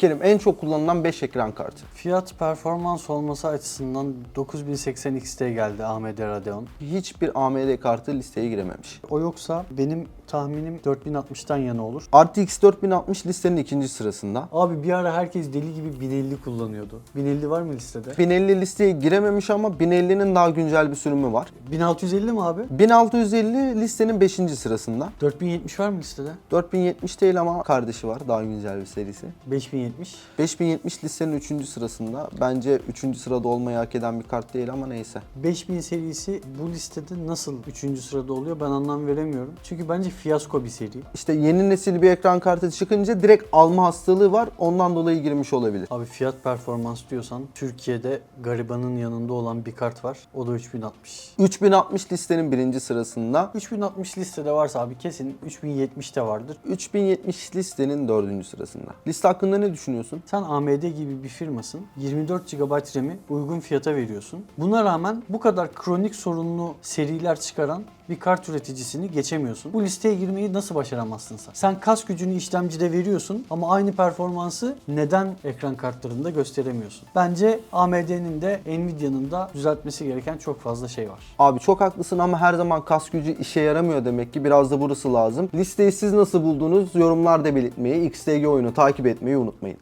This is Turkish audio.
Kerim en çok kullanılan 5 ekran kartı. Fiyat performans olması açısından 9080 XT geldi AMD Radeon. Hiçbir AMD kartı listeye girememiş. O yoksa benim tahminim 4060'tan yana olur. RTX 4060 listenin ikinci sırasında. Abi bir ara herkes deli gibi 1050 kullanıyordu. 1050 var mı listede? 1050 listeye girememiş ama 1050'nin daha güncel bir sürümü var. 1650 mi abi? 1650 listenin 5. sırasında. 4070 var mı listede? 4070 değil ama kardeşi var daha güncel bir serisi. 5070. 5070 listenin 3. sırasında. Bence 3. sırada olmayı hak eden bir kart değil ama neyse. 5000 serisi bu listede nasıl 3. sırada oluyor ben anlam veremiyorum. Çünkü bence fiyasko bir seri. İşte yeni nesil bir ekran kartı çıkınca direkt alma hastalığı var. Ondan dolayı girmiş olabilir. Abi fiyat performans diyorsan Türkiye'de garibanın yanında olan bir kart var. O da 3060. 3060 listenin birinci sırasında. 3060 listede varsa abi kesin 3070 de vardır. 3070 listenin dördüncü sırasında. Liste hakkında ne düşünüyorsun? Sen AMD gibi bir firmasın. 24 GB RAM'i uygun fiyata veriyorsun. Buna rağmen bu kadar kronik sorunlu seriler çıkaran bir kart üreticisini geçemiyorsun. Bu listeye girmeyi nasıl başaramazsın sen? Sen kas gücünü işlemcide veriyorsun ama aynı performansı neden ekran kartlarında gösteremiyorsun? Bence AMD'nin de Nvidia'nın da düzeltmesi gereken çok fazla şey var. Abi çok haklısın ama her zaman kas gücü işe yaramıyor demek ki. Biraz da burası lazım. Listeyi siz nasıl buldunuz? Yorumlarda belirtmeyi, XTG oyunu takip etmeyi unutmayın.